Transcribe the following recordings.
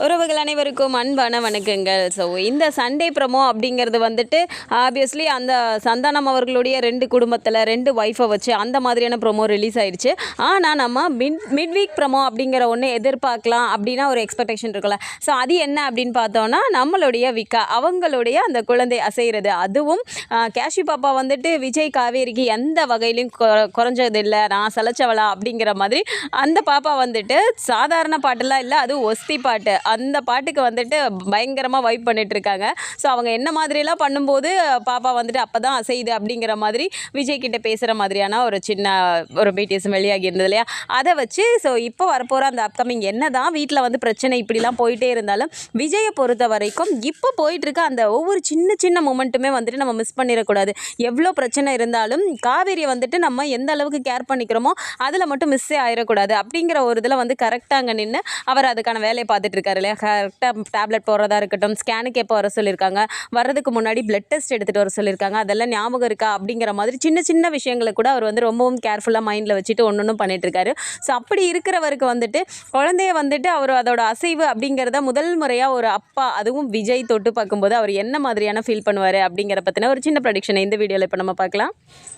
உறவுகள் அனைவருக்கும் அன்பான வணக்கங்கள். ஸோ இந்த சண்டே ப்ரமோ அப்படிங்கிறது வந்துட்டு ஆப்வியஸ்லி அந்த சந்தானம் அவர்களுடைய ரெண்டு குடும்பத்தில் ரெண்டு ஒய்ஃபை வச்சு அந்த மாதிரியான ப்ரொமோ ரிலீஸ் ஆயிடுச்சு ஆனால் நம்ம மிட் மிட் வீக் ப்ரமோ அப்படிங்கிற ஒன்று எதிர்பார்க்கலாம் அப்படின்னா ஒரு எக்ஸ்பெக்டேஷன் இருக்குல்ல ஸோ அது என்ன அப்படின்னு பார்த்தோன்னா நம்மளுடைய விக்கா அவங்களுடைய அந்த குழந்தை அசைகிறது அதுவும் கேஷி பாப்பா வந்துட்டு விஜய் காவேரிக்கு எந்த வகையிலையும் கொ- குறைஞ்சது இல்லை நான் சலைச்சவளா அப்படிங்கிற மாதிரி அந்த பாப்பா வந்துட்டு சாதாரண பாட்டெல்லாம் இல்லை அது ஒஸ்தி பாட்டு. அந்த பாட்டுக்கு வந்துட்டு பயங்கரமாக வைப் பண்ணிட்டு இருக்காங்க ஸோ அவங்க என்ன மாதிரிலாம் பண்ணும்போது பாப்பா வந்துட்டு அப்போ தான் அசையுது அப்படிங்கிற மாதிரி விஜய் கிட்ட பேசுகிற மாதிரியான ஒரு சின்ன ஒரு பிடிஎஸ் வெளியாகி இருந்தது இல்லையா? அதை வச்சு ஸோ இப்போ வரப்போகிற அந்த அப்கமிங் என்ன தான் வீட்டில் வந்து பிரச்சனை இப்படிலாம் போயிட்டே இருந்தாலும் விஜயை பொறுத்த வரைக்கும் இப்போ போயிட்டு இருக்க அந்த ஒவ்வொரு சின்ன சின்ன மூமெண்ட்டுமே வந்துட்டு நம்ம மிஸ் பண்ணிடக்கூடாது. எவ்வளோ பிரச்சனை இருந்தாலும் காவேரியை வந்துட்டு நம்ம எந்த அளவுக்கு கேர் பண்ணிக்கிறோமோ அதில் மட்டும் மிஸ்ஸே ஆயிடக்கூடாது. அப்படிங்கிற ஒரு இதில் வந்து கரெக்டாக அங்கே நின்று அவர் அதுக்கான வேலையை பார்த்துட்டு இருக்காரு இல்லையா? கரெக்டாக டேப்லெட் போடுறதா இருக்கட்டும் ஸ்கேனுக்கு எப்போ வர சொல்லியிருக்காங்க வர்றதுக்கு முன்னாடி பிளட் டெஸ்ட் எடுத்துகிட்டு வர சொல்லியிருக்காங்க அதெல்லாம் ஞாபகம் இருக்கா? அப்படிங்கிற மாதிரி சின்ன சின்ன விஷயங்களை கூட அவர் வந்து ரொம்பவும் கேர்ஃபுல்லாக மைண்டில் வச்சுட்டு ஒன்று ஒன்றும் பண்ணிட்டு இருக்காரு ஸோ அப்படி இருக்கிறவருக்கு வந்துட்டு குழந்தைய வந்துட்டு அவர் அதோட அசைவு அப்படிங்கிறத முதல் முறையாக ஒரு அப்பா அதுவும் விஜய் தொட்டு பார்க்கும்போது அவர் என்ன மாதிரியான ஃபீல் பண்ணுவார் அப்படிங்கிற பற்றின ஒரு சின்ன ப்ரடிக்ஷனை இந்த வீடியோவில் இப்போ நம்ம பார்க்கலாம்.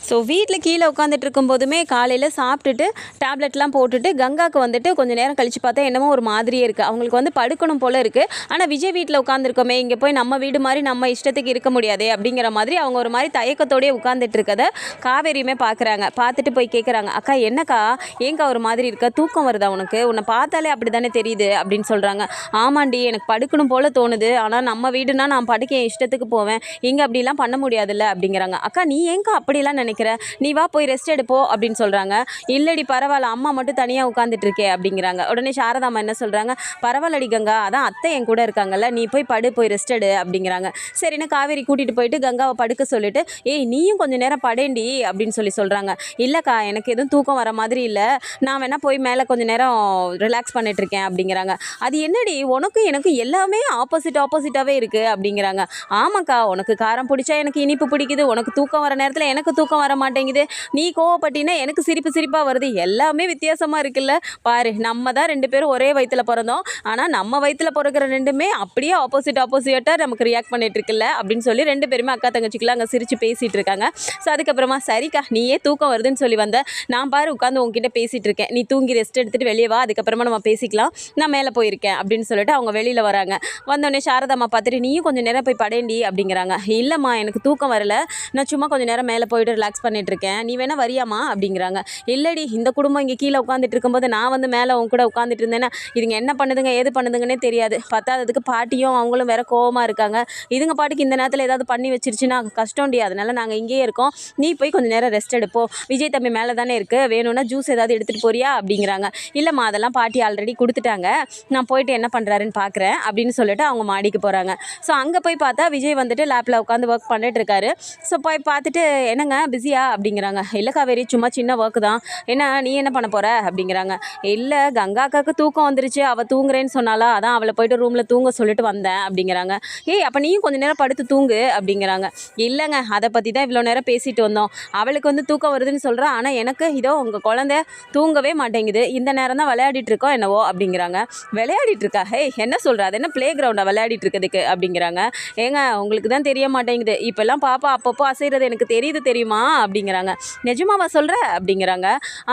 ஸோ வீட்டில் கீழே உட்காந்துட்டு இருக்கும்போதுமே காலையில் சாப்பிட்டுட்டு டேப்லெட்லாம் போட்டுட்டு கங்காவுக்கு வந்துட்டு கொஞ்சம் நேரம் கழிச்சு பார்த்தா என்னமோ ஒரு மாதிரியே இருக்குது அவங்களுக்கு வந்து படுக்கணும் போல இருக்குது ஆனால் விஜய் வீட்டில் உட்காந்துருக்கோமே இங்கே போய் நம்ம வீடு மாதிரி நம்ம இஷ்டத்துக்கு இருக்க முடியாதே அப்படிங்கிற மாதிரி அவங்க ஒரு மாதிரி தயக்கத்தோடய உட்காந்துட்டு இருக்கதை காவேரியுமே பார்க்குறாங்க பார்த்துட்டு போய் கேட்குறாங்க அக்கா என்னக்கா? ஏங்கா ஒரு மாதிரி இருக்க? தூக்கம் வருதா உனக்கு? உன்னை பார்த்தாலே அப்படி தானே தெரியுது? அப்படின்னு சொல்கிறாங்க ஆமாண்டி எனக்கு படுக்கணும் போல் தோணுது. ஆனால் நம்ம வீடுனா நான் படுக்க என் இஷ்டத்துக்கு போவேன். இங்கே அப்படிலாம் பண்ண முடியாதுல்ல? அப்படிங்கிறாங்க. அக்கா நீ ஏங்கா அப்படிலாம் நினைக்கிற? நீ வா போய் ரெஸ்ட் எடுப்போ? அப்படின்னு சொல்கிறாங்க இல்லடி பரவாயில்ல. அம்மா மட்டும் தனியாக உட்காந்துட்டு இருக்கே அப்படிங்கிறாங்க. உடனே சாரதாம்மா என்ன சொல்கிறாங்க பரவாயில்லடி கங்கா அதான் அத்தை என் கூட இருக்காங்கல்ல நீ போய் படு போய் ரெஸ்ட் எடு அப்படிங்கிறாங்க. சரின்னு காவேரி கூட்டிகிட்டு போயிட்டு கங்காவை படுக்க சொல்லிட்டு ஏய் நீயும் கொஞ்சம் நேரம் படேண்டி அப்படின்னு சொல்லி சொல்கிறாங்க இல்லைக்கா எனக்கு எதுவும் தூக்கம் வர மாதிரி இல்லை. நான் வேணால் போய் மேலே கொஞ்சம் நேரம் ரிலாக்ஸ் பண்ணிட்டு இருக்கேன் அப்படிங்கிறாங்க. அது என்னடி? உனக்கும் எனக்கு எல்லாமே ஆப்போசிட் ஆப்போசிட்டாகவே இருக்குது அப்படிங்கிறாங்க. ஆமாக்கா உனக்கு காரம் பிடிச்சா எனக்கு இனிப்பு பிடிக்குது. உனக்கு தூக்கம் வர நேரத்தில் எனக்கு தூக்கம் வர மாட்டேங்குது. நீ கோவப்பட்டினா எனக்கு சிரிப்பு சிரிப்பாக வருது. எல்லாமே வித்தியாசமாக இருக்குல்ல. பாரு நம்ம தான் ரெண்டு பேரும் ஒரே வயிற்றில் பிறந்தோம். ஆனால் நம்ம வயிற்றில் பிறக்கிற ரெண்டுமே அப்படியே ஆப்போசிட் ஆப்போசிட்டாக நமக்கு ரியாக்ட் பண்ணிட்டு இருக்குல்ல? அப்படின்னு சொல்லி ரெண்டு பேருமே அக்கா தங்கச்சிக்கெல்லாம் அங்கே சிரித்து பேசிகிட்டு இருக்காங்க. ஸோ அதுக்கப்புறமா சரிக்கா நீயே தூக்கம் வருதுன்னு சொல்லி வந்த நான் பாரு உட்காந்து உங்ககிட்ட பேசிகிட்டு இருக்கேன். நீ தூங்கி ரெஸ்ட் எடுத்துட்டு வெளியே வா அதுக்கப்புறமா நம்ம பேசிக்கலாம். நான் மேலே போயிருக்கேன் அப்படின்னு சொல்லிட்டு அவங்க வெளியில் வராங்க. வந்தோடனே சாரதாம்மா பார்த்துட்டு நீயும் கொஞ்சம் நேரம் போய் படேண்டி அப்படிங்கிறாங்க. இல்லைம்மா எனக்கு தூக்கம் வரல. நான் சும்மா கொஞ்சம் நேரம் மேலே போயிட்டு ரிலாக்ஸ் பண்ணிட்டு இருக்கேன். நீ வேணா வரியாமா அப்படிங்கிறாங்க. இல்லடி இந்த குடும்பம் இங்கே கீழே உட்காந்துட்டு இருக்கும்போது நான் வந்து மேலே உன் கூட உட்காந்துட்டு இருந்தேன்னா இதுங்க என்ன பண்ணுதுங்க? ஏது பண்ணுதுங்கன்னே தெரியாது. பத்தாததுக்கு பாட்டியும் அவங்களும் வேற கோவமாக இருக்காங்க. இதுங்க பாட்டுக்கு இந்த நேரத்தில் ஏதாவது பண்ணி வச்சிருச்சுன்னா கஷ்டம்டி அதனால நாங்கள் இங்கேயே இருக்கோம். நீ போய் கொஞ்சம் நேரம் ரெஸ்ட் எடுப்போம் விஜய் தம்பி மேலே தானே இருக்குது வேணும்னா ஜூஸ் ஏதாவது எடுத்துகிட்டு போறியா? அப்படிங்கிறாங்க. இல்லைம்மா அதெல்லாம் பாட்டி ஆல்ரெடி கொடுத்துட்டாங்க. நான் போயிட்டு என்ன பண்ணுறாருன்னு பார்க்குறேன் அப்படின்னு சொல்லிட்டு அவங்க மாடிக்கு போகிறாங்க ஸோ அங்கே போய் பார்த்தா விஜய் வந்துட்டு லேப்பில் உட்காந்து ஒர்க் பண்ணிட்டு இருக்காரு. ஸோ போய் பார்த்துட்டு என்னங்க பிஸியா அப்படிங்கிறாங்க. இல்லை காவேரி சும்மா சின்ன ஒர்க் தான். என்ன நீ என்ன பண்ண போகிற அப்படிங்கிறாங்க. இல்லை கங்கா அக்காவுக்கு தூக்கம் வந்துருச்சு. அவள் தூங்குறேன்னு சொன்னால அதான் அவளை போயிட்டு ரூமில் தூங்க சொல்லிட்டு வந்தேன் அப்படிங்கிறாங்க. ஏய் அப்போ நீயும் கொஞ்சம் நேரம் படுத்து தூங்கு அப்படிங்கிறாங்க. இல்லைங்க அதை பற்றி தான் இவ்வளோ நேரம் பேசிட்டு வந்தோம். அவளுக்கு வந்து தூக்கம் வருதுன்னு சொல்கிறான் ஆனால் எனக்கு இதோ உங்கள் குழந்தை தூங்கவே மாட்டேங்குது. இந்த நேரம் தான் விளையாடிட்டு இருக்கோம் என்னவோ அப்படிங்கிறாங்க. விளையாடிட்டு இருக்கா? ஹே என்ன சொல்கிற அது என்ன ப்ளே கிரவுண்டாக விளையாடிட்டு இருக்கிறதுக்கு அப்படிங்கிறாங்க. ஏங்க உங்களுக்கு தான் தெரிய மாட்டேங்குது. இப்போல்லாம் பாப்பா அப்பப்போ அசைகிறது எனக்கு தெரியுது தெரியுமா அப்படிங்கிறாங்க. நிஜமாவா சொல்கிற அப்படிங்கிறாங்க.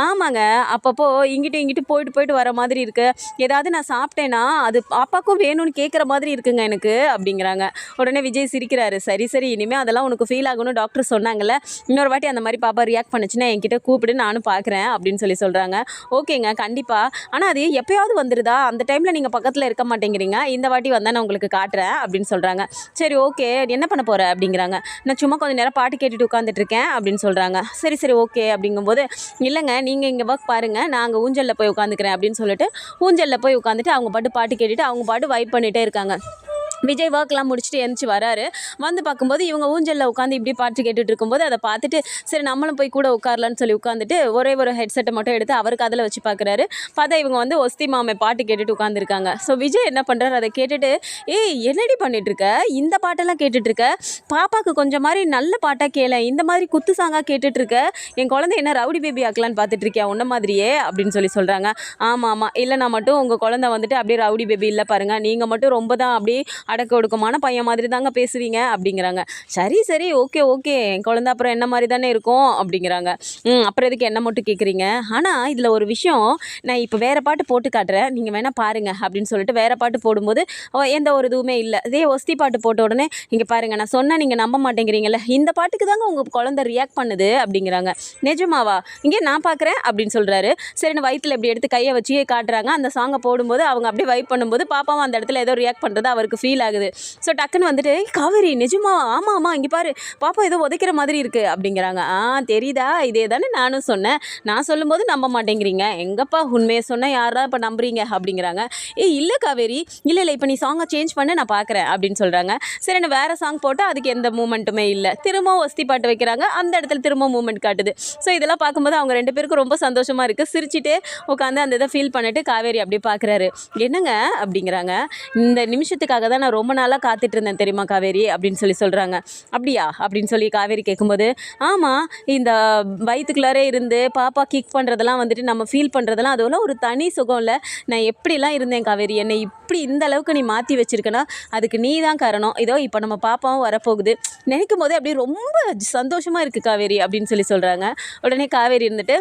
ஆமாங்க அப்பப்போ இங்கிட்டு இங்கிட்டு போயிட்டு போயிட்டு வர மாதிரி இருக்குது ஏதாவது நான் சாப்பிட்டேன்னா அது பாப்பாக்கும் வேணும்னு கேட்குற மாதிரி இருக்குங்க எனக்கு அப்படிங்கிறாங்க. உடனே விஜய் சிரிக்கிறாரு. சரி சரி இனிமேல் அதெல்லாம் உனக்கு ஃபீல் ஆகணும் டாக்டர் சொன்னாங்கல்ல இன்னொரு வாட்டி அந்த மாதிரி பாப்பா ரியாக்ட் பண்ணுச்சுன்னா என்கிட்ட கூப்பிடு நானும் பார்க்குறேன் அப்படின்னு சொல்லி சொல்கிறாங்க ஓகேங்க கண்டிப்பாக ஆனால் அது எப்போயாவது வந்துடுதா அந்த டைமில் நீங்கள் பக்கத்தில் இருக்க மாட்டேங்கிறீங்க. இந்த வாட்டி வந்தால் நான் உங்களுக்கு காட்டுறேன் அப்படின்னு சொல்கிறாங்க சரி ஓகே. என்ன பண்ண போகிற அப்படிங்கிறாங்க. நான் சும்மா கொஞ்சம் நேரம் பாட்டு கேட்டுட்டு உட்காந்துட்டு இருக்கேன் அப்படின்னு சொல்கிறாங்க சரி சரி ஓகே அப்படிங்கும்போது இல்லைங்க நீங்கள் இங்கே ஒர்க் பாருங்கள் நான் அங்கே ஊஞ்சலில் போய் உட்காந்துக்கிறேன் அப்படின்னு சொல்லிட்டு ஊஞ்சலில் போய் உட்காந்துட்டு அவங்க பாட்டு பாட்டு கேட்டுட்டு அவங்க பாட்டு வைப் பண்ணிகிட்டே இருக்காங்க. விஜய் ஒர்க்லாம் முடிச்சுட்டு எழுந்துச்சி வராரு. வந்து பார்க்கும்போது இவங்க ஊஞ்சலில் உட்காந்து இப்படி பாட்டு கேட்டுட்டு இருக்கும்போது அதை பார்த்துட்டு சரி நம்மளும் போய் கூட உட்காரலான்னு சொல்லி உட்காந்துட்டு ஒரே ஒரு ஹெட்செட்டை மட்டும் எடுத்து அவருக்கு அதில் வச்சு பார்க்குறாரு. பார்த்தா இவங்க வந்து ஒஸ்தி மாமை பாட்டு கேட்டுட்டு உட்காந்துருக்காங்க ஸோ விஜய் என்ன பண்ணுறாரு அதை கேட்டுட்டு ஏய் என்னடி பண்ணிட்டு இருக்க இந்த பாட்டெல்லாம் கேட்டுட்ருக்க இருக்க கொஞ்சம் மாதிரி நல்ல பாட்டாக கேள. இந்த மாதிரி குத்து சாங்காக கேட்டுட்ருக்க என் குழந்தை என்ன ரவுடி பேபி ஆக்கலான்னு பார்த்துட்டு இருக்கியா உன்ன மாதிரியே? அப்படின்னு சொல்லி சொல்கிறாங்க ஆமாம் ஆமாம் இல்லைனா மட்டும் உங்கள் குழந்தை வந்துட்டு அப்படியே ரவுடி பேபி இல்லை பாருங்கள் நீங்கள் மட்டும் ரொம்ப தான் அப்படியே அடக்க ஒடுக்கமான பையன் மாதிரி தாங்க பேசுவீங்க அப்படிங்கிறாங்க. சரி சரி ஓகே ஓகே. என் குழந்தை அப்புறம் என்ன மாதிரி தானே இருக்கும்? அப்படிங்கிறாங்க. ம் அப்புறம் எதுக்கு என்ன மட்டும் கேட்குறீங்க ஆனால் இதில் ஒரு விஷயம் நான் இப்போ வேறு பாட்டு போட்டு காட்டுறேன். நீங்கள் வேணால் பாருங்க அப்படின்னு சொல்லிட்டு வேறு பாட்டு போடும்போது ஓ, எந்த ஒரு இதுவுமே இல்லை. இதே ஒஸ்தி பாட்டு போட்ட உடனே இங்கே பாருங்கள் நான் சொன்னால் நீங்கள் நம்ப மாட்டேங்கிறீங்களே இந்த பாட்டுக்கு தாங்க உங்கள் குழந்தை ரியாக்ட் பண்ணுது அப்படிங்கிறாங்க. நிஜமாவா? இங்கே நான் பார்க்குறேன் அப்படின்னு சொல்கிறாரு சரின்னு வயிற்றில் இப்படி எடுத்து கையை வச்சு காட்டுறாங்க. அந்த சாங்கை போடும்போது அவங்க அப்படியே வைப் பண்ணும்போது பாப்பாவும் அந்த இடத்துல ஏதோ ரியாக்ட் பண்ணுறது அவருக்கு ஃபீல் ஆகுது. ஸோ டக்குன்னு வந்துட்டு காவேரி நிஜமா? ஆமாம் ஆமாம் இங்கே பாரு. பாப்பா ஏதோ உதைக்கிற மாதிரி இருக்குது அப்படிங்கிறாங்க. ஆ தெரியுதா? இதே தானே நானும் சொன்னேன். நான் சொல்லும்போது நம்ப மாட்டேங்கிறீங்க. எங்கப்பா உண்மையை சொன்னால் யாரா இப்போ நம்புறீங்க? அப்படிங்கிறாங்க. ஏய் இல்லை காவேரி. இல்லை இல்லை இப்போ நீ சாங்கை சேஞ்ச் பண்ண நான் பார்க்குறேன் அப்படின்னு சொல்கிறாங்க சரி நான் வேறு சாங் போட்டால் அதுக்கு எந்த மூமெண்ட்டுமே இல்லை. திரும்பவும் ஒஸ்தி பாட்டு வைக்கிறாங்க. அந்த இடத்துல திரும்ப மூமெண்ட் காட்டுது. ஸோ இதெல்லாம் பார்க்கும்போது அவங்க ரெண்டு பேருக்கும் ரொம்ப சந்தோஷமாக இருக்குது சிரிச்சுட்டு உட்காந்து அந்த இதை ஃபீல் பண்ணிட்டு காவேரி அப்படியே பார்க்குறாரு என்னங்க? அப்படிங்கிறாங்க. இந்த நிமிஷத்துக்காக தான் நான் ரொம்ப நாளாக காத்துட்டு இருந்தேன் தெரியுமா காவேரி அப்படின்னு சொல்லி சொல்கிறாங்க அப்படியா? அப்படின்னு சொல்லி காவேரி கேட்கும்போது ஆமாம் இந்த வயிற்றுக்குள்ளாரே இருந்து பாப்பா கிக் பண்ணுறதெல்லாம் வந்துட்டு நம்ம ஃபீல் பண்ணுறதெல்லாம் அதெல்லாம் ஒரு தனி சுகம் இல்லை. நான் எப்படிலாம் இருந்தேன் காவேரி? என்னை இப்படி இந்த அளவுக்கு நீ மாற்றி வச்சிருக்கேன்னா அதுக்கு நீ தான் காரணம். இதோ இப்போ நம்ம பாப்பாவும் வரப்போகுது. நினைக்கும் போதே அப்படியே ரொம்ப சந்தோஷமாக இருக்குது காவேரி அப்படின்னு சொல்லி சொல்கிறாங்க உடனே காவேரி இருந்துட்டு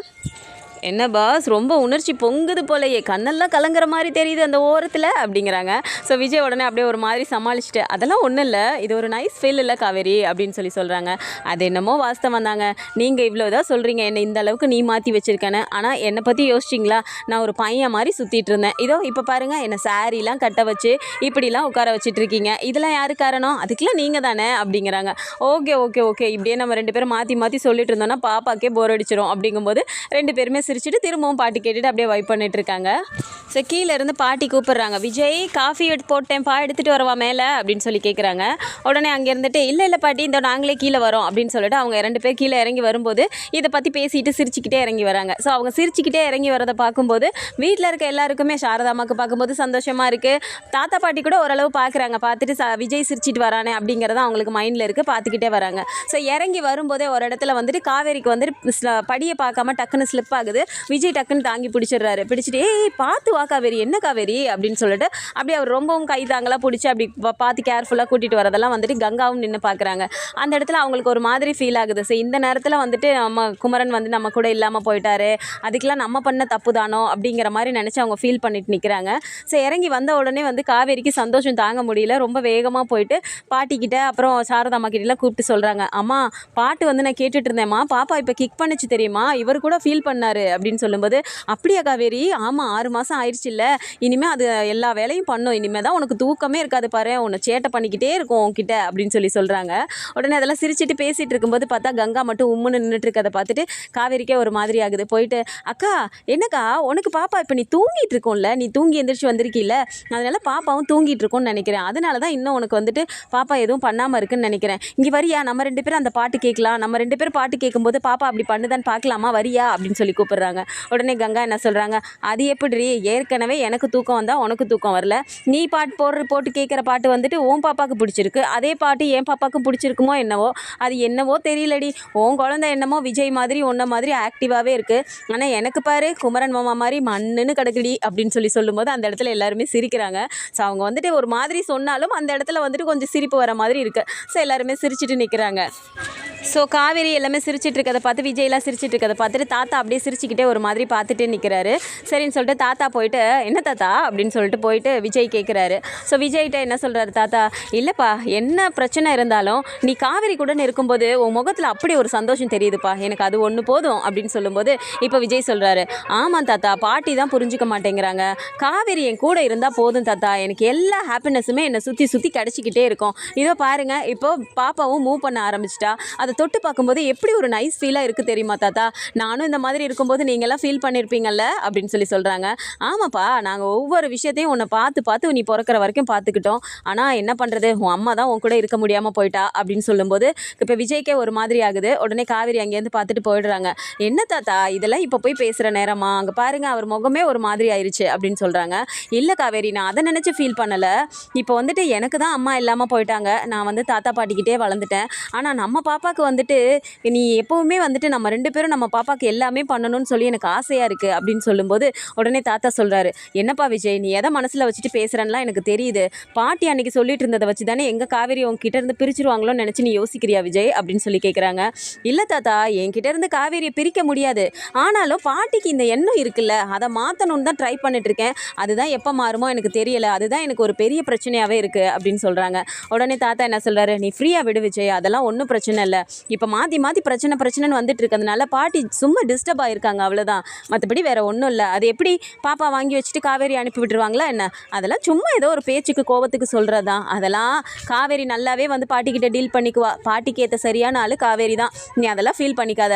என்ன பாஸ் ரொம்ப உணர்ச்சி பொங்குது போலயே. கண்ணெல்லாம் கலங்குற மாதிரி தெரியுது அந்த ஓரத்தில் அப்படிங்கிறாங்க. ஸோ விஜய் உடனே அப்படியே ஒரு மாதிரி சமாளிச்சுட்டு அதெல்லாம் ஒன்றும் இல்லை. இது ஒரு நைஸ் ஃபீல் இல்லை காவேரி அப்படின்னு சொல்லி சொல்கிறாங்க அது என்னமோ வாஸ்தவம் தாங்க. நீங்கள் இவ்வளோ தான் சொல்கிறீங்க என்னை இந்த அளவுக்கு நீ மாற்றி வச்சிருக்கேன்னு. ஆனால் என்னை பற்றி யோசிச்சிங்களா? நான் ஒரு பையன் மாதிரி சுற்றிட்டு இருந்தேன். இதோ இப்போ பாருங்கள் என்னை சாரீலாம் கட்ட வச்சு இப்படிலாம் உட்கார வச்சுட்ருக்கீங்க இருக்கீங்க. இதெல்லாம் யாரு காரணம்? அதுக்கெல்லாம் நீங்கள் தானே அப்படிங்கிறாங்க. Okay okay okay. இப்படியே நம்ம ரெண்டு பேரும் மாற்றி மாற்றி சொல்லிட்டு இருந்தோம்னா பாப்பாக்கே போர் அடிச்சிடும் அப்படிங்கும்போது ரெண்டு பேருமே சிரிச்சுட்டு திரும்பவும் பாட்டு கேட்டுட்டு அப்படியே வைப் பண்ணிட்டு இருக்காங்க. ஸோ கீழே இருந்து பாட்டி கூப்பிட்றாங்க. விஜய் காஃபி எடுத்து போட்டேன்ப்பா எடுத்துகிட்டு வரவா மேலே? அப்படின்னு சொல்லி கேட்குறாங்க உடனே அங்கே இருந்துட்டு இல்லை இல்லை பாட்டி இந்த நாங்களே கீழே வரோம். அப்படின்னு சொல்லிட்டு அவங்க ரெண்டு பேர் கீழே இறங்கி வரும்போது இதை பற்றி பேசிட்டு சிரிச்சுக்கிட்டே இறங்கி வராங்க. ஸோ அவங்க சிரிச்சுக்கிட்டே இறங்கி வரதை பார்க்கும்போது வீட்டில் இருக்க எல்லாருக்குமே சாரதாமாவுக்கு பார்க்கும்போது சந்தோஷமாக இருக்குது தாத்தா பாட்டி கூட ஓரளவு பார்க்குறாங்க பார்த்துட்டு ச விஜய் சிரிச்சிட்டு வரானே அப்படிங்கிறத அவங்களுக்கு மைண்டில் இருக்குது பார்த்துக்கிட்டே வராங்க. ஸோ இறங்கி வரும்போதே ஒரு இடத்துல வந்துட்டு காவேரிக்கு வந்துட்டு ஸ்ல- படியை பார்க்காம டக்குன்னு ஸ்லிப் ஆகுது. விஜய் டக்குன்னு தாங்கி பிடிச்சிடுறாரு. பிடிச்சிட்டு ஏய் பார்த்து வா காவேரி என்ன காவேரி? அப்படின்னு சொல்லிட்டு அப்படியே அவர் ரொம்பவும் கை தாங்கலாம் பிடிச்சி அப்படி பார்த்து கேர்ஃபுல்லாக கூட்டிகிட்டு வரதெல்லாம் வந்துட்டு கங்காவும் நின்று பார்க்குறாங்க அந்த இடத்துல அவங்களுக்கு ஒரு மாதிரி ஃபீல் ஆகுது. சரி இந்த நேரத்தில் வந்துட்டு நம்ம குமரன் வந்து நம்ம கூட இல்லாமல் போயிட்டாரு. அதுக்கெல்லாம் நம்ம பண்ண தப்பு தானோ அப்படிங்கிற மாதிரி நினச்சி அவங்க ஃபீல் பண்ணிட்டு நிற்கிறாங்க ஸோ இறங்கி வந்த உடனே வந்து காவேரிக்கு சந்தோஷம் தாங்க முடியல. ரொம்ப வேகமாக போயிட்டு பாட்டிக்கிட்ட அப்புறம் சாரதாம்மா கிட்டலாம் கூப்பிட்டு சொல்கிறாங்க அம்மா பாட்டு வந்து நான் கேட்டுட்டு இருந்தேம்மா. பாப்பா இப்போ கிக் பண்ணுச்சு தெரியுமா? இவர் கூட ஃபீல் பண்ணாரு. அப்படின்னு சொல்லும்போது அப்படியா காவேரி? ஆமாம் ஆறு மாதம் ஆயிடுச்சு. இல்லை இனிமேல் அது எல்லா வேலையும் பண்ணும். இனிமேல் தான் உனக்கு தூக்கமே இருக்காது பாரு. உன்னை சேட்டை பண்ணிக்கிட்டே இருக்கும் உன்கிட்ட அப்படின்னு சொல்லி சொல்கிறாங்க உடனே அதெல்லாம் சிரிச்சிட்டு பேசிகிட்டு இருக்கும்போது பார்த்தா கங்கா மட்டும் உம்முன்னு நின்றுட்டு இருக்கதை பார்த்துட்டு காவேரிக்கே ஒரு மாதிரி ஆகுது. போயிட்டு அக்கா என்னக்கா? உனக்கு பாப்பா இப்போ நீ தூங்கிட்டு இருக்கோம்ல. நீ தூங்கி எந்திரிச்சு வந்திருக்கீல்ல. அதனால பாப்பாவும் தூங்கிட்டு இருக்கோன்னு நினைக்கிறேன். அதனால தான் இன்னும் உனக்கு வந்துட்டு பாப்பா எதுவும் பண்ணாமல் இருக்குன்னு நினைக்கிறேன். இங்கே வரியா? நம்ம ரெண்டு பேரும் அந்த பாட்டு கேட்கலாம். நம்ம ரெண்டு பேரும் பாட்டு கேட்கும்போது பாப்பா அப்படி பண்ணுதான்னு பார்க்கலாமா? வரியா? அப்படின்னு சொல்லி கூப்பிடுறாங்க. உடனே கங்கா என்ன சொல்கிறாங்க அது எப்படி ஏற்கனவே எனக்கு தூக்கம் வந்தால் உனக்கு தூக்கம் வரல. நீ பாட்டு போடுற போட்டு கேட்குற பாட்டு வந்துட்டு உன் பாப்பாவுக்கு பிடிச்சிருக்கு. அதே பாட்டு என் பாப்பாவுக்கு பிடிச்சிருக்குமோ என்னவோ அது என்னவோ தெரியலடி. உன் குழந்த என்னமோ விஜய் மாதிரி உன்ன மாதிரி ஆக்டிவாகவே இருக்குது ஆனால் எனக்கு பாரு குமரன் மாமா மாதிரி மண்ணுன்னு கிடக்குடி அப்படின்னு சொல்லி சொல்லும்போது அந்த இடத்துல எல்லாருமே சிரிக்கிறாங்க. ஸோ அவங்க வந்துட்டு ஒரு மாதிரி சொன்னாலும் அந்த இடத்துல வந்துட்டு கொஞ்சம் சிரிப்பு வர மாதிரி இருக்குது ஸோ எல்லாருமே சிரிச்சுட்டு நிற்கிறாங்க ஸோ காவேரி எல்லாமே சிரிச்சிட்டு இருக்கதை பார்த்து விஜய்லாம் சிரிச்சிட்டு இருக்கதை பார்த்துட்டு தாத்தா அப்படியே சிரிச்சுக்கிட்டே ஒரு மாதிரி பார்த்துட்டே நிற்கிறாரு சரின்னு சொல்லிட்டு தாத்தா போயிட்டு என்ன தாத்தா? அப்படின்னு சொல்லிட்டு போயிட்டு விஜய் கேட்குறாரு ஸோ விஜய்கிட்ட என்ன சொல்கிறாரு தாத்தா இல்லைப்பா என்ன பிரச்சனை இருந்தாலும் நீ காவேரி கூட இருக்கும்போது உன் முகத்தில் அப்படி ஒரு சந்தோஷம் தெரியுதுப்பா. எனக்கு அது ஒன்று போதும் அப்படின்னு சொல்லும்போது இப்போ விஜய் சொல்கிறாரு ஆமாம் தாத்தா பாட்டி தான் புரிஞ்சுக்க மாட்டேங்கிறாங்க. காவேரி என் கூட இருந்தால் போதும் தாத்தா. எனக்கு எல்லா ஹாப்பினஸுமே என்னை சுற்றி சுற்றி கிடச்சிக்கிட்டே இருக்கும். இதோ பாருங்கள் இப்போ பாப்பாவும் மூவ் பண்ண ஆரம்பிச்சிட்டா. அதை தொட்டு பார்க்கும்போது எப்படி ஒரு நைஸ் ஃபீலாக இருக்குது தெரியுமா தாத்தா? நானும் இந்த மாதிரி இருக்கும்போது இருக்கும்போது நீங்கள்லாம் ஃபீல் பண்ணியிருப்பீங்கல்ல அப்படின்னு சொல்லி சொல்கிறாங்க ஆமாப்பா நாங்கள் ஒவ்வொரு விஷயத்தையும் உன்னை பார்த்து பார்த்து நீ பிறக்கிற வரைக்கும் பார்த்துக்கிட்டோம். ஆனால் என்ன பண்ணுறது உன் அம்மா தான் உன் கூட இருக்க முடியாமல் போயிட்டா அப்படின்னு சொல்லும்போது இப்போ விஜய்க்கே ஒரு மாதிரி ஆகுது. உடனே காவேரி அங்கேருந்து பார்த்துட்டு போயிடுறாங்க. என்ன தாத்தா இதெல்லாம் இப்போ போய் பேசுகிற நேரமா? அங்கே பாருங்கள் அவர் முகமே ஒரு மாதிரி ஆயிடுச்சு அப்படின்னு சொல்கிறாங்க இல்லை காவேரி நான் அதை நினச்சி ஃபீல் பண்ணலை. இப்போ வந்துட்டு எனக்கு தான் அம்மா இல்லாமல் போயிட்டாங்க. நான் வந்து தாத்தா பாட்டிக்கிட்டே வளர்ந்துட்டேன். ஆனால் நம்ம பாப்பாவுக்கு வந்துட்டு நீ எப்போவுமே வந்துட்டு நம்ம ரெண்டு பேரும் நம்ம பாப்பாவுக்கு எல்லாமே பண்ணணும்னு சொல்லி எனக்கு ஆசையாக இருக்குது அப்படின்னு சொல்லும்போது உடனே தாத்தா சொல்கிறாரு என்னப்பா விஜய் நீ எதை மனசில் வச்சுட்டு பேசுகிறேன்லாம் எனக்கு தெரியுது. பாட்டி அன்னைக்கு சொல்லிட்டு இருந்ததை வச்சு தானே எங்கள் காவேரி உங்ககிட்ட இருந்து பிரிச்சிருவாங்களோன்னு நினச்சி நீ யோசிக்கிறியா விஜய்? அப்படின்னு சொல்லி கேட்குறாங்க இல்லை தாத்தா என்கிட்ட இருந்து காவேரியை பிரிக்க முடியாது. ஆனாலும் பாட்டிக்கு இந்த எண்ணம் இருக்குல்ல அதை மாற்றணும்னு தான் ட்ரை பண்ணிட்டு இருக்கேன் அதுதான் எப்போ மாறுமோ எனக்கு தெரியலை. அதுதான் எனக்கு ஒரு பெரிய பிரச்சனையாகவே இருக்குது அப்படின்னு சொல்கிறாங்க உடனே தாத்தா என்ன சொல்கிறாரு நீ ஃப்ரீயாக விடு விஜய் அதெல்லாம் ஒன்றும் பிரச்சனை இல்லை. இப்போ மாற்றி மாற்றி பிரச்சனை பிரச்சனைன்னு வந்துட்டு இருக்கிறதுனால பாட்டி சும்மா டிஸ்டர்ப் ஆகிருக்காங்க அவ்வளோதான் மற்றபடி வேறு ஒன்றும் இல்லை. அது எப்படி பாப்பா வாங்கி வச்சுட்டு காவேரி அனுப்பி விட்டுருவாங்களா என்ன? அதெல்லாம் சும்மா ஏதோ ஒரு பேச்சுக்கு கோவத்துக்கு சொல்கிறது தான் அதெல்லாம் காவேரி நல்லாவே வந்து பாட்டிக்கிட்ட டீல் பண்ணிக்குவா. பாட்டிக்கு ஏற்ற சரியான ஆள் காவேரி தான். நீ அதெல்லாம் ஃபீல் பண்ணிக்காத.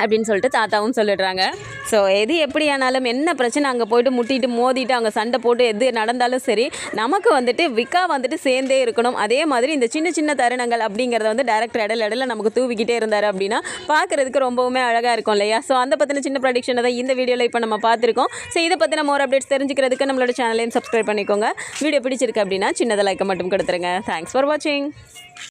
அப்படின்னு சொல்லிட்டு தாத்தாவும் சொல்லிடுறாங்க. ஸோ எது எப்படியானாலும் என்ன பிரச்சனை அங்கே போயிட்டு முட்டிட்டு மோதிட்டு அங்கே சண்டை போட்டு எது நடந்தாலும் சரி நமக்கு வந்துட்டு விக்கா வந்துட்டு சேர்ந்தே இருக்கணும். அதே மாதிரி இந்த சின்ன சின்ன தருணங்கள் அப்படிங்கிறத வந்து டேரக்டர் இடையில இடையில நமக்கு தூவிக்கிட்டே இருந்தார் அப்படின்னா பார்க்குறதுக்கு ரொம்பவுமே அழகாக இருக்கும் இல்லையா? ஸோ அந்த பற்றின சின்ன ப்ரடிக்ஷனை தான் இந்த வீடியோவில் இப்போ நம்ம பார்த்துருக்கோம். ஸோ இதை பற்றின மோர் அப்டேட்ஸ் தெரிஞ்சுக்கிறதுக்கு நம்மளோட சேனலையும் சப்ஸ்கிரைப் பண்ணிக்கோங்க. வீடியோ பிடிச்சிருக்கு அப்படின்னா சின்னதாக லைக்கை மட்டும் கொடுத்துருங்க. தேங்க்ஸ் ஃபார் வாட்சிங்